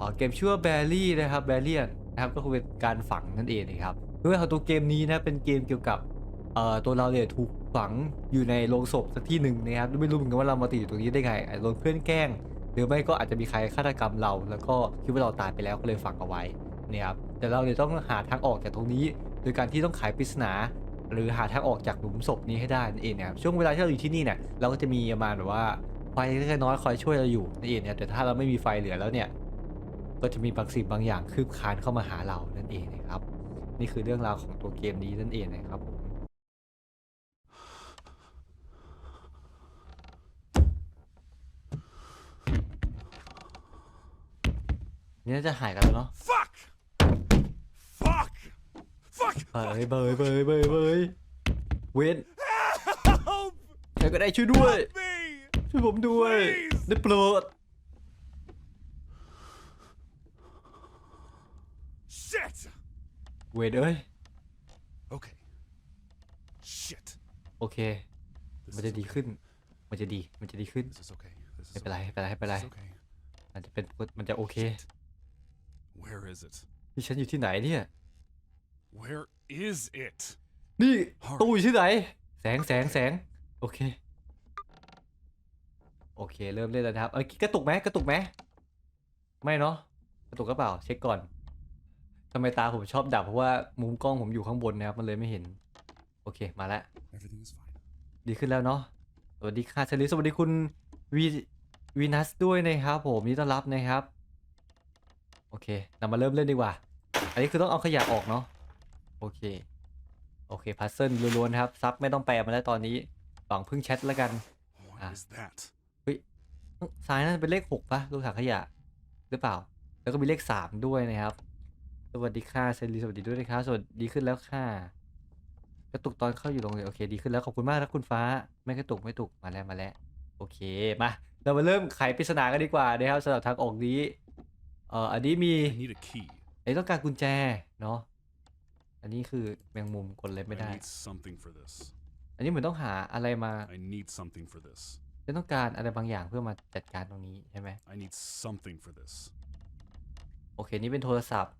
อ่อเกมชื่อว่าแบรี่นะครับแบรี่นะครับก็คือเป็นการฝังนั่นเองนะครับเรื่องของตัวเกมนี้นะเป็นเกมเกี่ยวกับเอ่อตัวเราเนี่ยถูกฝังอยู่ในโรงศพสักที่หนึ่งนะครับไม่รู้เหมือนกันว่าเรามาติดอยู่ตรงนี้ได้ไงอาจจะโดนเพื่อนแกล้ง หรือไม่ก็อาจจะมีใครฆาตกรรมเรา แล้วก็คิดว่าเราตายไปแล้วก็เลยฝังเอาไว้นี่ครับแต่เราเนี่ยต้องหาทางออกจากตรงนี้ โดยการที่ต้องไขปริศนาหรือหาทางออกจากหลุมศพนี้ให้ได้นั่นเองนะครับช่วงเวลาที่เราอยู่ที่นี่เนี่ยเราก็จะมีประมาณแบบว่าไฟเล็กๆน้อยคอยช่วยเราอยู่นั่นเองนะครับแต่ถ้าเราไม่มีไฟเหลือแล้วเนี่ย ก็จะมีบางสิ่งบางอย่างคืบคลานเข้ามาหาเรานั่นเองนะครับ นี่คือเรื่องราวของตัวเกมนี้นั่นเองนะครับผมนี่น่าจะหายกันแล้วเนาะ Fuck! Fuck! Fuck! เบยเบยเบยเบยเบยเวน Help ใครก็ได้ช่วยด้วย me! ช่วยผมด้วย Please ได้โปรด Shit! เวนเอ้ย Okay. Shit. โอเค This มัน is จะดี okay. ขึ้น มันจะดี มันจะดีขึ้น This is okay. This ไม่ is เป็นไร okay. ไม่เป็นไร ไม่เป็นไร This is okay. มันจะเป็นมันจะโอเค Shit. Where is it? ที่ฉันอยู่ที่ไหนเนี่ย Where is it? นี่ตู้อยู่ที่ไหน แสงแสงแสง โอเค โอเค เริ่มเล่นแล้วนะครับ เอ้ยกระตุกไหมกระตุกไหม ไม่เนาะ กระตุกก็เปล่า เช็คก่อน ทำไมตาผมชอบดับเพราะว่ามุมกล้องผมอยู่ข้างบนนะครับมันเลยไม่เห็น โอเคมาแล้ว Everything is fine. ดีขึ้นแล้วเนาะสวัสดีค่ะชลิสวัสดีคุณวีวีนัสด้วยนะครับผมยินดีต้อนรับนะครับ โอเคเรามาเริ่มเล่นดีกว่า อันนี้คือต้องเอาขยะออกเนาะโอเค โอเคพัซเซิลล้วนๆครับซับไม่ต้องแปลมาแล้วตอนนี้หวังพึ่งแชทแล้วกัน What Ah. is that? ซ้ายนั่นเป็นเลขหกปะลูกถังขยะหรือเปล่า แล้วก็มีเลขสามด้วยนะครับ สวัสดีค่ะเซรีสวัสดีด้วยนะครับสวัสดีขึ้นแล้วค่ะ กระตุกตอนเข้าอยู่โรงเรียนโอเค ดีขึ้นแล้วขอบคุณมากนะคุณฟ้า ไม่กระตุกไม่ตุกมาแล้วมาแล้ว โอเคมา เรามาเริ่มไขปริศนากันดีกว่านะครับสำหรับทางออกนี้เอ่ออันนี้มี I need a key. ไอ้ต้องการกุญแจเนาะอันนี้คือแมงมุมกดเลยไม่ I ได้ need something for this. อันนี้เหมือนต้องหาอะไรมา I need something for this. จะต้องการอะไรบางอย่างเพื่อมาจัดการตรงนี้ใช่ไหม I need something for this. โอเค นี่เป็นโทรศัพท์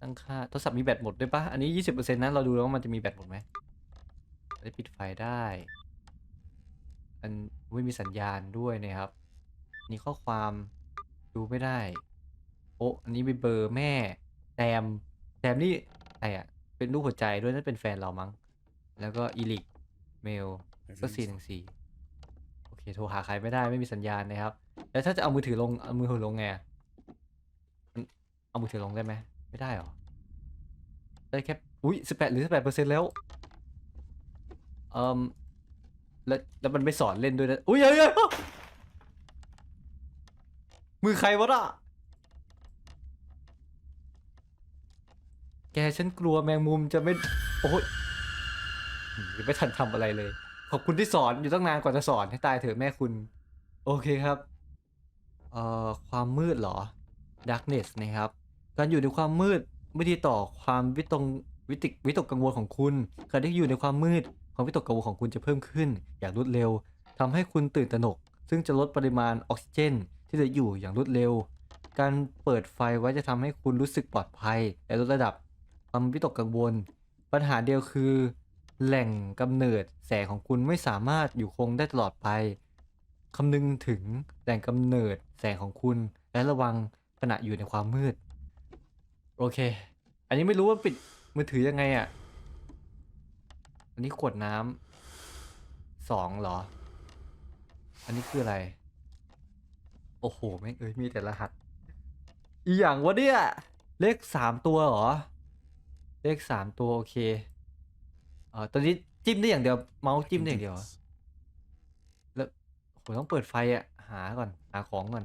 ตั้งค่าโทรศัพท์มีแบตหมดด้วยปะอันนี้20%นั้นเราดูแล้วว่ามันจะมีแบตหมดไหมได้ปิดไฟได้ อันไม่มีสัญญาณด้วยนะครับ นี่ข้อความดูไม่ได้ โอ้อันนี้มีเบอร์แม่แซมแซมนี่อะไรอะเป็นรูปหัวใจด้วยนั่นเป็นแฟนเรามั้ง แล้วก็อีลิกเมลก็สี่ Everything's หนึ่ง fine. สี่โอเคโทรหาใครไม่ได้ไม่มีสัญญาณนะครับ แล้วถ้าจะเอามือถือลงเอามือถือลงไงอะมันเอามือถือลงได้ไหม ไม่ได้หรอ ได้แค่ อุ้ยสิบแปดหรือสิบแปดเปอร์เซ็นต์แล้วเอ่มแล้วแล้วมันไม่สอนเล่นด้วยนะ อุ้ยเฮ้ยเฮ้ยเฮ้ยมือใครวะน่ะ แกฉันกลัวแมงมุมจะไม่ โอ้ยยังไม่ทันทำอะไรเลย ขอบคุณที่สอนอยู่ตั้งนานกว่าจะสอนให้ตายเถอะแม่คุณ โอเคครับ เอ่อ ความมืดเหรอ darkness นะครับ การอยู่ในความมืดไม่ดีต่อความวิตงวิติกวิตกกังวลของคุณ การที่อยู่ในความมืด ความวิตกกังวลของคุณจะเพิ่มขึ้น อย่างรวดเร็วทำให้คุณตื่นตระหนก ซึ่งจะลดปริมาณออกซิเจน ที่เหลืออยู่อย่างรวดเร็ว การเปิดไฟไว้จะทำให้คุณรู้สึกปลอดภัย และลดระดับความวิตกกังวล ปัญหาเดียวคือ แหล่งกำเนิดแสงของคุณไม่สามารถอยู่คงได้ตลอดไปคำนึงถึงแหล่งกำเนิดแสงของคุณ และระวังขณะอยู่ในความมืด โอเค อันนี้ไม่รู้ว่าปิดมือถือยังไงอะ อันนี้ขวดน้ำสองเหรอ อันนี้คืออะไร โอ้โหแม่งเอ้ยมีแต่รหัส อีหยังวะเนี่ย เลขสามตัวเหรอ เลขสามตัวโอเคเอ่อตอนนี้จิ้มได้อย่างเดียวเมาส์จิ้มได้อย่างเดียวเหรอแล้วโหต้องเปิดไฟอะหาก่อนหาของก่อน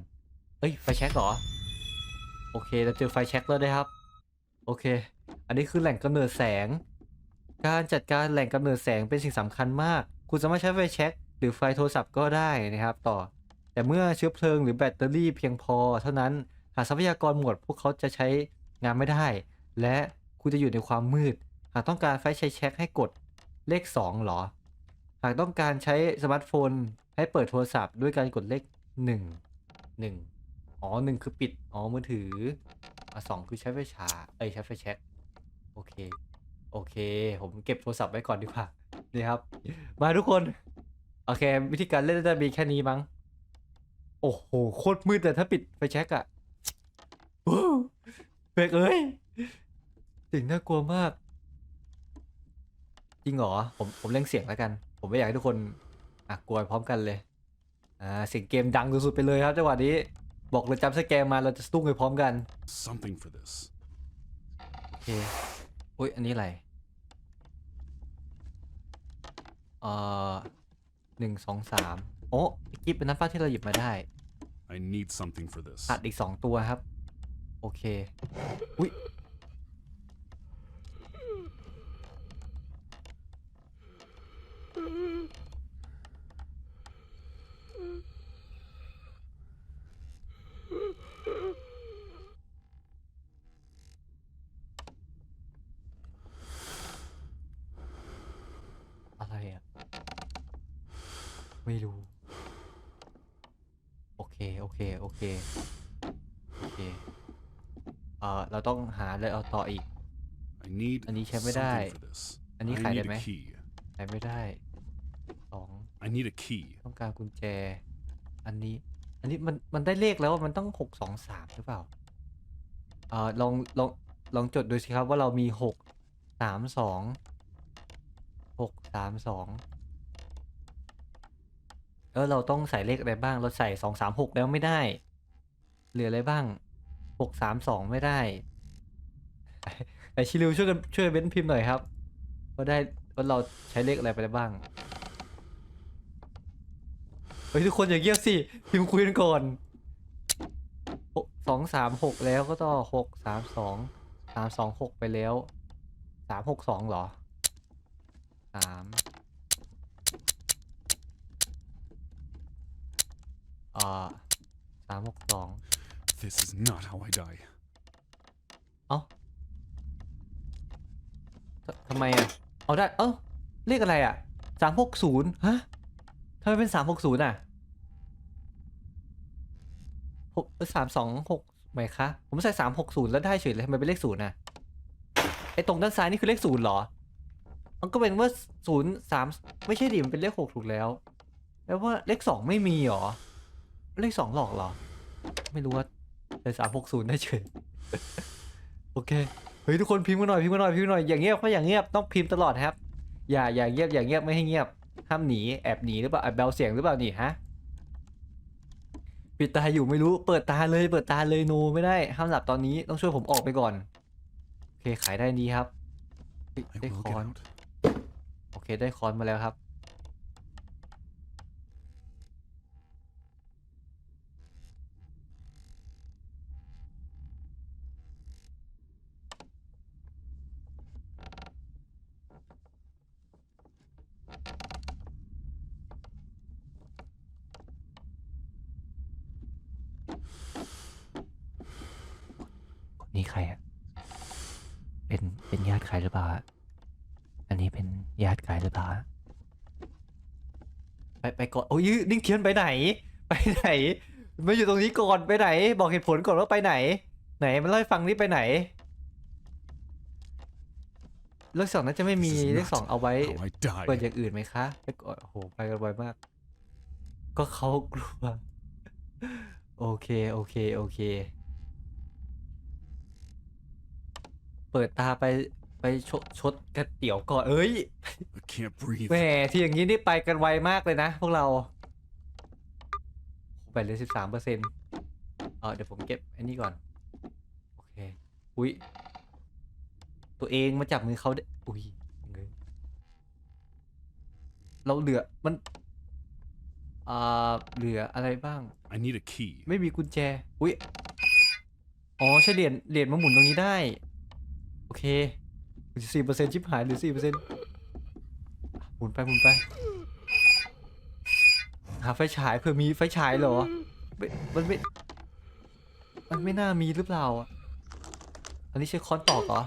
เอ้ยไฟแช็กเหรอ โอเคเราเจอไฟแช็กแล้วนะครับ โอเค อันนี้คือแหล่งกำเนิดแสง การจัดการแหล่งกำเนิดแสงเป็นสิ่งสำคัญมาก คุณสามารถใช้ไฟแช็กหรือไฟโทรศัพท์ก็ได้นะครับ ต่อ แต่เมื่อเชื้อเพลิงหรือแบตเตอรี่เพียงพอ เท่านั้นหากทรัพยากรหมดพวกเขาจะใช้งานไม่ได้ และคุณจะอยู่ในความมืด หากต้องการไฟใช้แช็กให้กดเลข 2 หรอ หากต้องการใช้สมาร์ทโฟน ให้เปิดโทรศัพท์ด้วยการกดเลข 1 1 อ๋อหนึ่งคือปิด อ๋อ มือถือ อะสองคือใช้ไฟฉายเอ้ยใช้ไฟแช็กโอเค โอเค ผมเก็บโทรศัพท์ไว้ก่อนดีกว่า นี่ครับ มาทุกคน โอเค วิธีการเล่นจะมีแค่นี้มั้ง โอ้โห โคตรมืดแต่ถ้าปิดไฟแช็กอะว้าวเบรกเอ้ย สิ่งน่ากลัวมาก จริงเหรอ ผมผมเล่งเสียงแล้วกัน ผมไม่อยากให้ทุกคนอะกลัวพร้อมกันเลย อ่า เสียงเกมดังสุดๆไปเลยครับจังหวะนี้ บอกเลยจำสแกมมาเราจะสตุ้งไปพร้อมกัน Something for this. โอเคอุ้ยอันนี้อะไรเอ่อหนึ่งสองสามโอ้กิฟเป็นน้ำฟ้าที่เราหยิบมาได้ I need something for this. ขาดอีกสองตัวครับ โอเค อุ้ย อะไรอะ ไม่รู้ โอเค โอเค โอเค โอเค เอ่อ เรา ต้องหาอะไรเอาต่ออีก I need อันนี้ใช้ไม่ได้ something for this. อันนี้ I ขายได้ need ไหม a key. ใช้ไม่ได้สอง I need a key. ต้องการกุญแจ อันนี้ อันนี้มันมันได้เลขแล้วมันต้องหกสองสามหรือเปล่าเอ่อลองลองลองจดดูสิครับว่าเรามีหกสามสองหกสามสองเออเราต้องใส่เลขอะไรบ้าง เราใส่สองสามหกแล้วไม่ได้ เหลืออะไรบ้างหกสามสองไม่ได้ ไอชิลิวช่วยกันช่วยเบ้นพิมพ์หน่อยครับว่าได้ว่าเราใช้เลขอะไรไปได้บ้างเฮ้ยทุกคนอย่าเงียบสิพิมพ์คุยกันก่อนสองสามหกแล้วก็ต่อหกสามสองสามสองหกไปแล้วสามหกสองเหรอสามอ่าสามหกสอง This is not how I die. เอ้า ทำไมอะ เอาได้ เอ้าเลขอะไรอะสามหกศูนย์ฮะทำไมเป็นสามหกศูนย์อะหกสามสองหกไหมคะ ผมใส่สามหกศูนย์แล้วได้เฉยเลยทำไมเป็นเลขศูนย์อะ ไอตรงด้านซ้ายนี่คือเลขศูนย์เหรอ มันก็เป็นว่าศูนย์สามไม่ใช่ดิมันเป็นเลขหกถูกแล้ว แล้วว่าเลขสองไม่มีเหรอ เลขสองหลอกเหรอ ไม่รู้ว่าใส่สามหกศูนย์ได้เฉย โอเค เฮ้ยทุกคนพิมพ์มาหน่อยพิมพ์มาหน่อยพิมพ์มาหน่อยอย่างเงียบก็อย่างเงียบต้องพิมพ์ตลอดครับ อย่าอย่าเงียบอย่าเงียบไม่ให้เงียบห้ามหนีแอบหนีหรือเปล่าแอบเบลเสียงหรือเปล่านี่ฮะปิดตาอยู่ไม่รู้เปิดตาเลยเปิดตาเลยโนไม่ได้ห้ามหลับตอนนี้ต้องช่วยผมออกไปก่อนโอเคขายได้ดีครับได้คอนโอเคได้คอนมาแล้วครับ นี่ใครอะเป็นเป็นญาติใครหรือเปล่าฮะอันนี้เป็นญาติใครหรือเปล่าฮะไปไปก่อนโอ้ยนิ่งเทียนไปไหน ไปไหนมาอยู่ตรงนี้ก่อนไปไหน บอกเหตุผลก่อนว่าไปไหน ไหนมันเล่าให้ฟังนี่ไปไหนเลขสองน่าจะไม่มี This is เลขสอง not เอาไว้ How I เปิด die. อย่างอื่นไหมคะไปก่อนโอ้โหไปกันไวมาก ก็เขากลัว โอเค โอเค โอเค เปิดตาไปไปชดชดกระเตี๋ยวก่อนเอ้ย I can't breathe. แหมที่อย่างนี้นี่ไปกันไวมากเลยนะ พวกเราไปเลยสิบสามเปอร์เซ็นต์เออเดี๋ยวผมเก็บอันนี้ก่อน โอเค อุ้ย ตัวเองมาจับมือเขาได้อุ้ยเงยเราเหลือ มันอ่าเหลืออะไรบ้าง I need a key. ไม่มีกุญแจ อุ้ย อ๋อใช่เหรียญเหรียญมาหมุนตรงนี้ได้โอ เคสี่เปอร์เซ็นชิบหายหรือสี่เปอร์เซ็นหมุนไปหมุนไป หาไฟฉายเผื่อมีไฟฉายเหรอไม่มันไม่ มันไม่น่ามีหรือเปล่าอะอันนี้ใช้ค้อนตอกเหรอ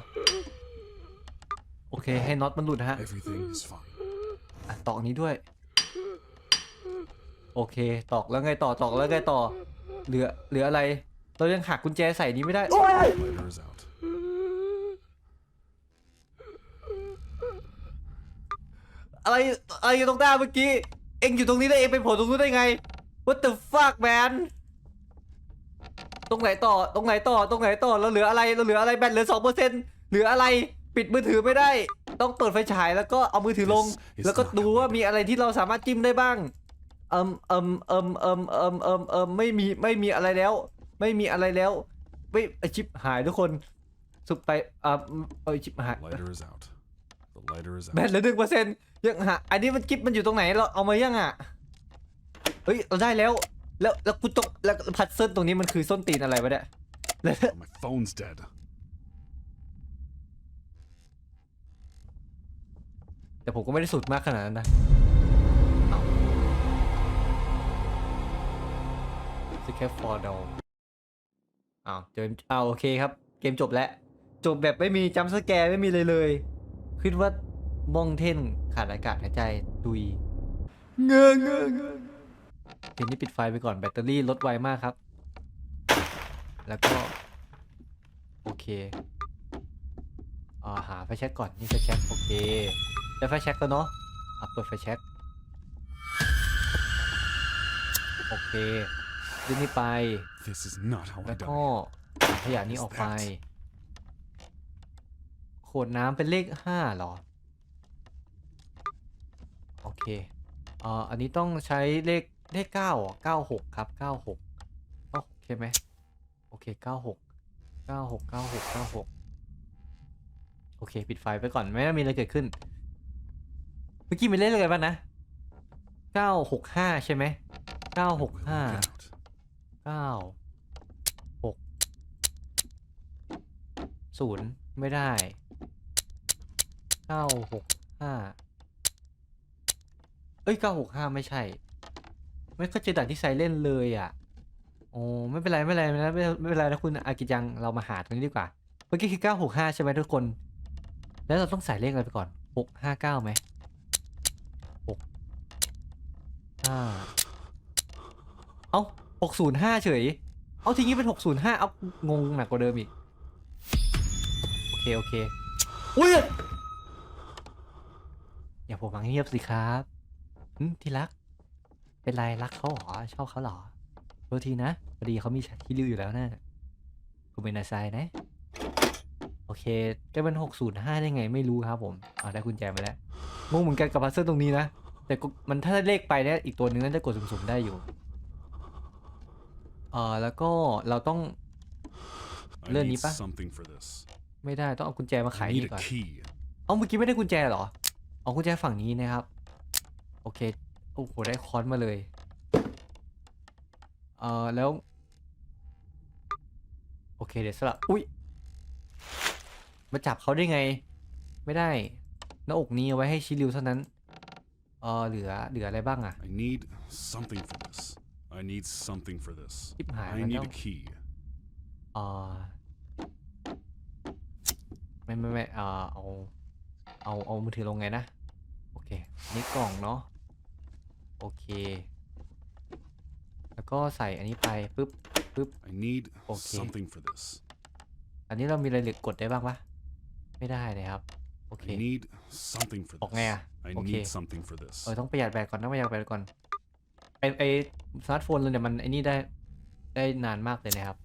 โอเค ให้น็อตมันหลุดฮะ Everything is fine. อะตอกนี้ด้วย โอเค ตอกแล้วไงต่อ ตอกแล้วไงต่อ เหลือ เหลืออะไร เรายังหักกุญแจใส่นี้ไม่ได้ โอ้ย Lighter is out. อะไรอะไรอยู่ตรงหน้าเมื่อกี้ เอ็งอยู่ตรงนี้ได้เองไปโผล่ตรงนู้นได้ไง What the fuck man ตรงไหนต่อตรงไหนต่อตรงไหนต่อเราเหลืออะไรเราเหลืออะไรแบตเหลือสองเปอร์เซ็นต์เหลืออะไรปิดมือถือไม่ได้ ต้องเปิดไฟฉายแล้วก็เอามือถือลง This is แล้วก็ not ดู how I ว่า die. มีอะไรที่เราสามารถจิ้มได้บ้างเอิมเอิมเอิมเอิมเอิมเอิมเอิมไม่มีไม่มีอะไรแล้ว ไม่มีอะไรแล้วไม่ไอชิปหายทุกคนสุดไปอ่าเออชิปหาย Lighter is out. The lighter is แบ out. ตเหลือหนึ่งเปอร์เซ็นต์ ยังหาอันนี้มันกิฟมันอยู่ตรงไหนเราเอามายังอะเฮ้ยเราได้แล้วแล้วแล้วกูตกแล้วพัดเส้นตรงนี้มันคือส้นตีนอะไรวะเนี่ยแล้ว My phone's dead. แต่ผมก็ไม่ได้สุดมากขนาดนั้นนะเอาสแคปฟอร์ดออ้าวเจออ้าวโอเคครับ เกมจบแล้ว จบแบบไม่มีจัมป์สแกร์ไม่มีเลยเลยคิดว่า มองเท่นขาดอากาศหายใจตุยเงอเงอเงอเกมนี้ปิดไฟไปก่อนแบตเตอรี่ลดไวมากครับ แล้วก็ โอเคอ่าหาไฟแช็กก่อนนี่ไฟแช็กโอเคได้ไฟแช็กแล้วเนาะอะเปิดไฟแช็กโอเคดึงนี่ไป This is not how I แล้วก็ die. ถังขยะนี้ออกไป ขวดน้ำเป็นเลขห้าเหรอโอ เคอ่ออันนี้ต้องใช้เลขเลขเก้าอะเก้าหกครับเก้าหกโอเคไหมโอเคเก้าหกเก้าหกเก้าหกเก้าหกโอเค ปิดไฟไปก่อนไม่มีอะไรเกิดขึ้น เมื่อกี้มีเลขอะไรบ้างนะเก้าหกห้าใช่ไหมเก้าหกห้าเก้าหกศูนย์ไม่ได้เก้าหกห้า เอ้ยเก้าหกห้าไม่ใช่ ไม่ก็เจอด่านที่ไซเล่นเลยอะ โอ้ไม่เป็นไรไม่เป็นไรไม่เป็นไรไม่เป็นไรนะคุณอากิจังเรามาหาตรงนี้ดีกว่า เมื่อกี้คือเก้าหกห้าใช่ไหมทุกคน แล้วเราต้องใส่เลขอะไรไปก่อนหกห้าเก้าไหมหกห้าเอ้าหกศูนย์ห้าเฉย เอาทีนี้เป็นหกศูนย์ห้าเอางงหนักกว่าเดิมอีก โอเค โอเค อุ้ยอย่าผมมังเงียบสิครับ หึที่รัก เป็นไรรักเขาเหรอชอบเขาเหรอโทษทีนะพอดีเขามีฉากที่ริ้วอยู่แล้วนะคุณเป็นนายไซนะ โอเคจะเป็นหกศูนย์ห้าได้ไงไม่รู้ครับผมเอาได้กุญแจมาแล้วงงเหมือนกันกับพัซเซิลตรงนี้นะ แต่ก็มันถ้าเลขไปเนี่ยอีกตัวหนึงน่าจะกดสุ่มๆได้อยู่เอ่อแล้วก็เราต้อง I Learn need Nipa. something for this. ไม่ได้ต้องเอากุญแจมาไข I นี่ need ก่อ a น key. เอาเมื่อกี้ไม่ได้กุญแจเหรอเอากุญแจฝั่งนี้นะครับ โอเค โอ้โห ได้ค้อนมาเลย เอ่อ แล้ว โอเค เดี๋ยวสลับ อุ้ย มาจับเขาได้ไง ไม่ได้ หน้าอกนี้เอาไว้ให้ชิริวเท่านั้น เออเหลือ เหลืออะไรบ้างอะ I need something for this. I need something for this. ชิบหาย I มัน need ต้อง a key. เออไม่ไม่ไม่เออเอา เอา เอามือถือลงไงนะ โอเค นี่กล่องเนาะ โอเค แล้วก็ใส่อันนี้ไปปุ๊บปุ๊บ I need Okay. something for this. อันนี้เรามีอะไรเหลือกดได้บ้างปะไม่ได้เลยครับ โอเค I need something for ออกไง this. อะ I Okay. need something for this. เออต้องประหยัดแบตก่อนต้องประหยัดแบตก่อนไอไอสมาร์ทโฟนเราเนี่ยมันไอนี่ได้ได้นานมากเลยนะครับ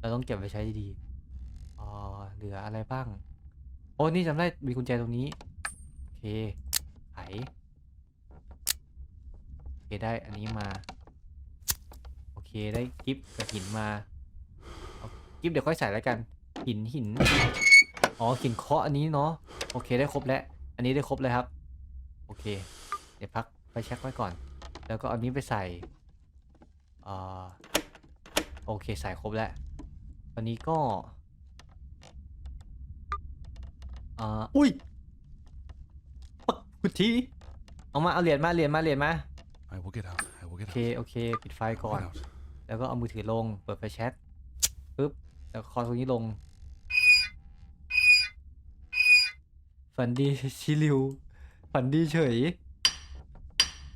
เราต้องเก็บไว้ใช้ดีๆอ๋อเหลืออะไรบ้าง โอ้นี่จำได้มีกุญแจตรงนี้ โอเคไขโอเคได้อันนี้มา โอเคได้กิฟต์กับหินมากิฟต์เดี๋ยวค่อยใส่แล้วกัน หินหินอ๋อหินเคาะอันนี้เนาะโอเคได้ครบแล้ว อันนี้ได้ครบเลยครับ โอเค เดี๋ยวพักไปเช็คไว้ก่อน แล้วก็อานี้ไปใส่อ่อโอเคใส่ครบแล้วตอนนี้ก็อ่าอุ้ยปักกุทีเอามาเอาเหรียญมาเหรียญมาเหรียญมา I will get out. I will โอ get เค out. โอเค ปิดไฟ I will ก่อน get out. แล้วก็เอามือถือลง เปิดไฟแชทปึ๊บ แล้วคอตรงนี้ลง ฝันดี ชิลิว ฝันดีเฉย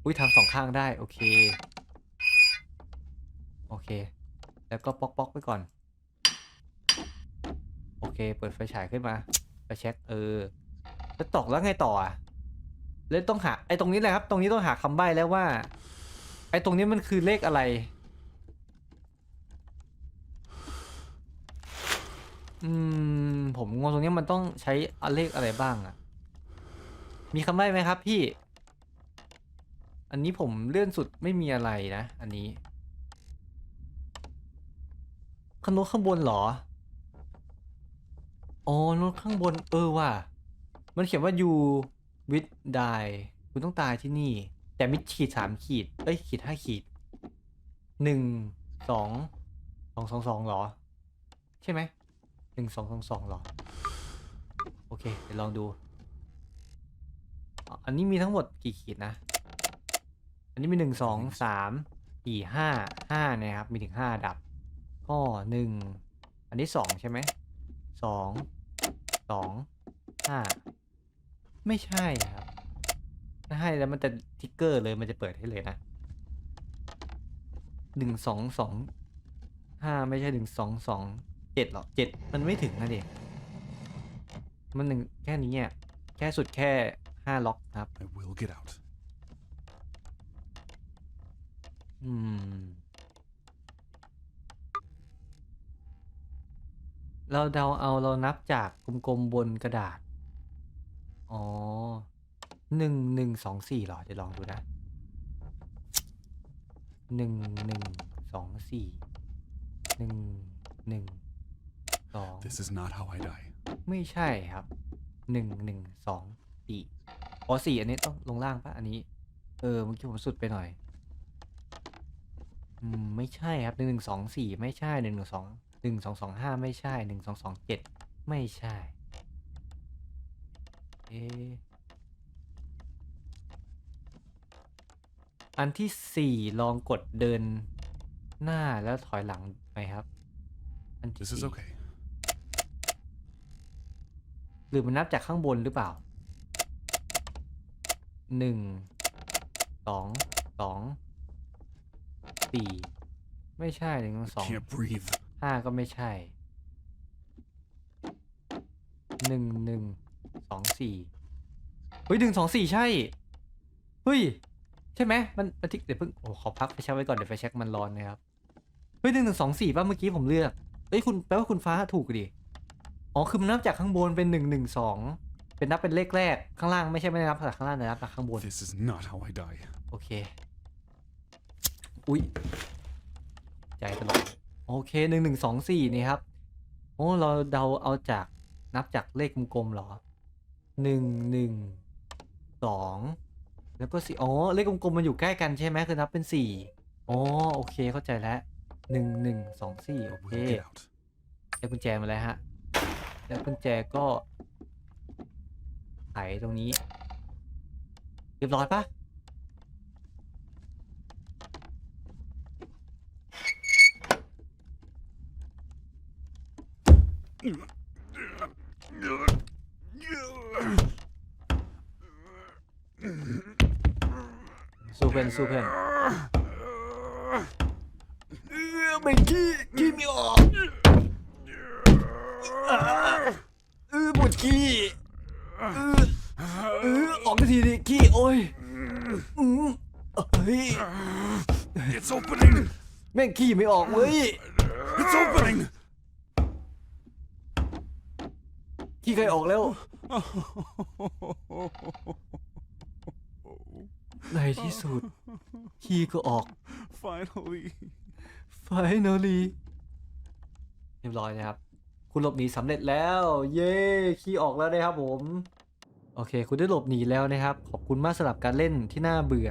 อุ้ยทำสองข้างได้ โอเค โอเค แล้วก็ป๊อกป๊อกไปก่อน โอเค เปิดไฟฉายขึ้นมาไปเช็คเออ แล้วตอกแล้วไงต่ออะ แล้วต้องหาไอ้ตรงนี้แหละครับ ตรงนี้ต้องหาคำใบ้แล้วว่า ไอ้ตรงนี้มันคือเลขอะไร อืม ผมงงตรงนี้มันต้องใช้เลขอะไรบ้างอะมีคำใบ้ไหมครับพี่ อันนี้ผมเลื่อนสุดไม่มีอะไรนะ อันนี้ขน้นข้างบนหรอ อ๋อโน้นข้างบน เออว่ะ มันเขียนว่า you with die คุณต้องตายที่นี่ แต่มิดขีดสามขีดเอ้ยขีดห้าขีดหนึ่งสองสองสองสองหรอ ใช่ไหมหนึ่งสองสองสองหรอ โอเค เดี๋ยวลองดู อันนี้มีทั้งหมดกี่ขีดนะ อันนี้มีหนึ่งสองสามสี่ห้าห้านะครับ มีถึงห้าดับ ก็หนึ่งอันนี้สองใช่ไหมสองสองห้า ไม่ใช่ครับถ้าให้แล้วมันจะทิกเกอร์เลยมันจะเปิดให้เลยนะหนึ่งสองสองห้าไม่ใช่หนึ่งสองสองเจ็ดหรอเจ็ดมันไม่ถึงนะเด็กมันหนึ่งแค่นี้อะแค่สุดแค่ห้าล็อกครับ I will get out. อืม เราเดาเอาเรานับจากกลมๆบนกระดาษ อ๋อหนึ่งหนึ่งสองสี่เหรอ เดี๋ยวลองดูนะหนึ่งหนึ่งสองสี่หนึ่งหนึ่งสอง This is not how I die. ไม่ใช่ครับหนึ่งหนึ่งสองสี่อ๋อสี่อันนี้ต้องลงล่างปะอันนี้ เออเมื่อกี้ผมสุดไปหน่อย อืม ไม่ใช่ครับหนึ่งหนึ่งสองสี่ไม่ใช่หนึ่งหนึ่งสองหนึ่งสองสองห้าไม่ใช่หนึ่งสองสองเจ็ดไม่ใช่ เอะอันที่สี่ลองกดเดินหน้าแล้วถอยหลังไปครับ อันที่ This is สี่ okay. หรือมันนับจากข้างบนหรือเปล่า หนึ่ง สอง สอง สี่ ไม่ใช่หนึ่งสอง Can't breathe. ห้าก็ไม่ใช่ หนึ่งหนึ่ง สองสี่เฮ้ยหนึ่งสองสี่ใช่ เฮ้ย ใช่ไหมมันมันทิกเดี๋ยวเพิ่งโอ้ขอพักไปเช็คไว้ก่อนเดี๋ยวไปเช็คมันร้อนนะครับ เฮ้ยหนึ่งหนึ่งสองสี่ป่ะเมื่อกี้ผมเลือกเฮ้ยคุณแปลว่าคุณฟ้าถูกดิ อ๋อคือมันนับจากข้างบนเป็นหนึ่งหนึ่งสองเป็นนับเป็นเลขแรกข้างล่างไม่ใช่ไม่ได้นับจากข้างล่างแต่นับจากข้างบน This is not how I die. โอเค อุ๊ยใจตลอดโอเคหนึ่งหนึ่งสองสี่นี่ครับ โอ้เราเดาเอาจากนับจากเลขกลมๆเหรอ หนึ่งหนึ่งสองแล้วก็สี่อ๋อเลขกลมๆมันอยู่ใกล้กันใช่ไหมคือนับเป็นสี่อ๋อโอเคเข้าใจแล้วหนึ่งหนึ่งสองสี่ I โอเค will get out. ได้กุญแจมาแล้วฮะแล้วกุญแจก็ไขตรงนี้ เรียบร้อยปะ สู้เพื่อนสู้เพื่อนเออไม่ขี้ขี้ไม่ออกเออปวดขี้เออออกทีดิขี้โอ้ยอืมเฮ้ย It's opening. แม่งขี้ไม่ออกเว้ย It's opening. ขี้ใครออกแล้ว ในที่สุดขี้ก็ออก Finally. finally เรียบร้อยนะครับ คุณหลบหนีสำเร็จแล้ว เย้ขี้ออกแล้วนะครับผม โอเค คุณได้หลบหนีแล้วนะครับ ขอบคุณมากสำหรับการเล่นที่น่าเบื่อ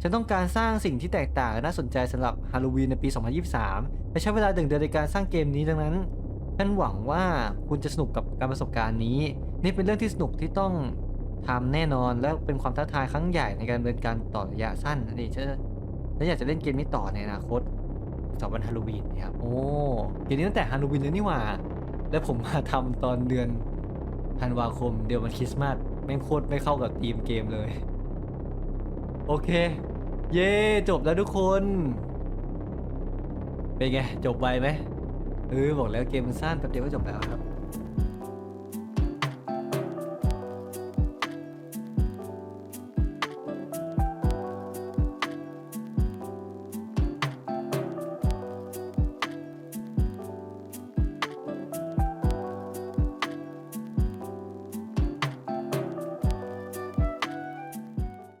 ฉันต้องการสร้างสิ่งที่แตกต่างและน่าสนใจสำหรับฮาโลวีนในปี 2023และใช้เวลาหนึ่งเดือนในการสร้างเกมนี้ดังนั้นฉันหวังว่าคุณจะสนุกกับการประสบการณ์นี้ นี่เป็นเรื่องที่สนุกที่ต้อง ทำแน่นอนและเป็นความท้าทายครั้งใหญ่ในการดำเนินการต่อระยะสั้นนั่นเองฉันและอยากจะเล่นเกมนี้ต่อในอนาคตสำหรับวันฮาโลวีนนะครับโอ้เกมนี้ตั้งแต่ฮาโลวีนเลยนี่หว่า แล้วผมมาทำตอนเดือนธันวาคมเดือนวันคริสต์มาสแม่งโคตรไม่เข้ากับธีมเกมเลย โอเค เย้จบแล้วทุกคน เป็นไง จบไวไหมเออบอกแล้วเกมมันสั้นแป๊บเดียวก็จบแล้วครับ